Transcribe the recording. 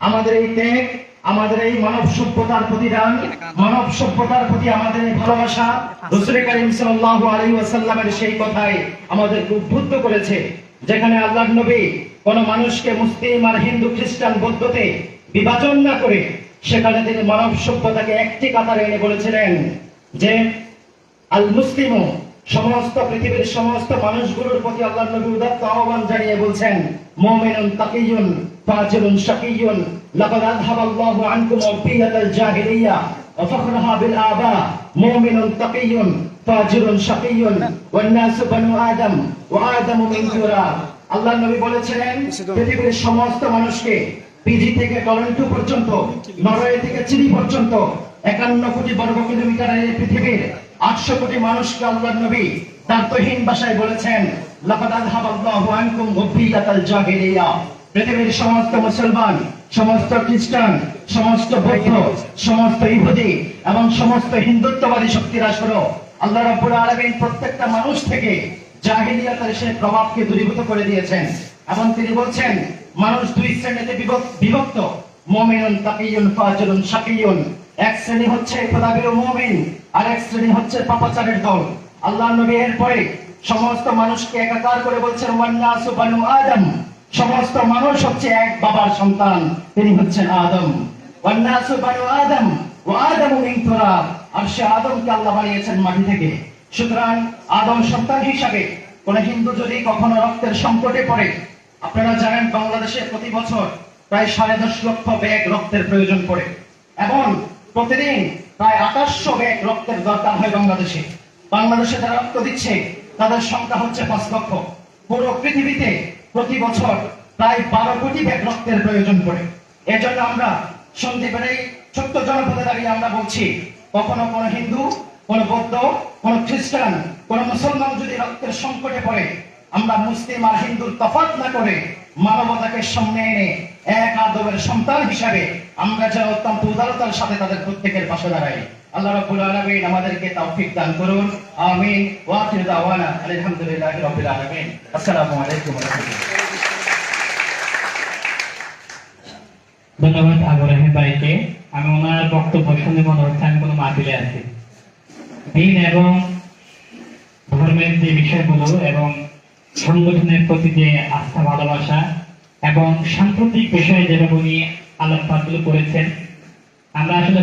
আমাদের এই ত্যাগ, আমাদের এই মানব সভ্যতার প্রতিদান মানব সভ্যতার প্রতি আমাদের এই ভালোবাসা, রসুল করিম সাল্লাল্লাহু আলাইহি ওয়াসাল্লামের সেই কথাই আমাদের উদ্বুদ্ধ করেছে, যেখানে আল্লাহ নবী কোন মানুষকে মুসলিম আর হিন্দু খ্রিস্টান বৌদ্ধতে বিভাজন না করে সেখানে তিনি মানব সভ্যতাকে একটি কাতারে এনে বলেছিলেন যে আল মুসলিমু সমস্ত পৃথিবীর সমস্ত মানুষগুলোর প্রতি আল্লাহ নবী উদাত্ত আহ্বান জানিয়ে বলছেন, মুমিনুন তাকিয়ুন ফাজিরুন শাকিয়ুন, লাকাদ আযহাবাল্লাহু আনকুম ওয়াবিয়াতাল জাহিলিয়া, ওয়া ফাখরাহা বিল আবা, মুমিনুন তাকিয়ুন ফাজিরুন শাকিয়ুন, ওয়ান নাসু বানু আদম, ওয়া আদামু মিন তুরাব আল্লাহ নবী বলেছিলেন পৃথিবীর সমস্ত মানুষকে পিজি থেকে টরন্টো পর্যন্ত নরওয়ে থেকে চিলি পর্যন্ত, একান্ন কোটি বর্গ কিলোমিটারের এই পৃথিবীর আটশো কোটি মানুষকে আল্লাহ নবী তার তহিন ভাষায় বলেছেন পৃথিবীর সমস্ত মুসলমান, সমস্ত খ্রিস্টান, সমস্ত বৌদ্ধ, সমস্ত ইহুদি এবং সমস্ত হিন্দুত্ববাদী শক্তিরা শুরু আল্লাহ রাব্বুল আলামিন প্রত্যেকটা মানুষ থেকে জাহিলিয়াতের প্রভাবকে দূরীভূত করে দিয়েছেন এবং তিনি বলছেন, মানুষ দুই শ্রেণীতে বিভক- বিভক্ত। মুমিনুন, তাকিয়ুন ফাজিরুন এক শ্রেণি হচ্ছে খোদাবির মুমিন, আর এক শ্রেণি হচ্ছে পাপাচারের দল। আল্লাহ নবী এর পরে সমস্ত মানুষকে একাকার করে বলছেন, ওয়ান্নাসু বানু আদম। সমস্ত মানুষ হচ্ছে এক বাবার সন্তান, তিনি হচ্ছেন আদম। ওয়ান্নাসু বানু আদম। ওয়া আদামু মিন তুরাব। আর সে আদমকে আল্লাহ বানিয়েছেন মাটি থেকে। সুতরাং আদম সন্তান হিসাবে কোন হিন্দু যদি কখনো রক্তের সংকটে পড়ে, আপনারা জানেন বাংলাদেশে প্রতি বছর প্রায় সাড়ে দশ লক্ষ ব্যাগ রক্তের প্রয়োজন পড়ে। এবং প্রতিদিন প্রায় আঠাশশো ব্যাগ রক্তের দরকার হয় বাংলাদেশে। বাংলাদেশে যারা রক্ত দিচ্ছে, তাদের সংখ্যা হচ্ছে পাঁচ লক্ষ। পুরো পৃথিবীতে প্রতি বছর প্রায় বারো কোটি ব্যাগ রক্তের প্রয়োজন পড়ে। এজন্য আমরা সন্দীপের এই ছোট্ট জনপদে দাঁড়িয়ে আমরা বলছি, কখনো কোনো হিন্দু, কোন বৌদ্ধ, কোন খ্রিস্টান, কোন মুসলমান যদি রক্তের সংকটে পড়ে আমরা মুসলিম আর হিন্দুর তফাৎ না করে মানবতাকে সামনে এনে এক আদবের সন্তান হিসাবে আমরা যেন অত্যন্ত উদারতার সাথে তাদের প্রত্যেকের পাশে দাঁড়াই। আল্লাহ রাব্বুল আলামিন আমাদেরকে তৌফিক দান করুন। আমিন। ওয়া আখিরু দাওয়ানা। আলহামদুলিল্লাহি রাব্বিল আলামিন। আসসালামু আলাইকুম ওয়া রাহমাতুল্লাহ। ধন্যবাদ রাহিম ভাইকে। আমি ওনার বক্তব্য শুনে মনে হচ্ছে আমি কোনো মাহফিলে আছি। দিন এবং ধর্মের যে বিষয়গুলো এবং সংগঠনের প্রতি যে আস্থা ভালোবাসা এবং সাম্প্রতিক বিষয়ে যেভাবে উনি আলোকপাত করেছেন। আমরা আসলে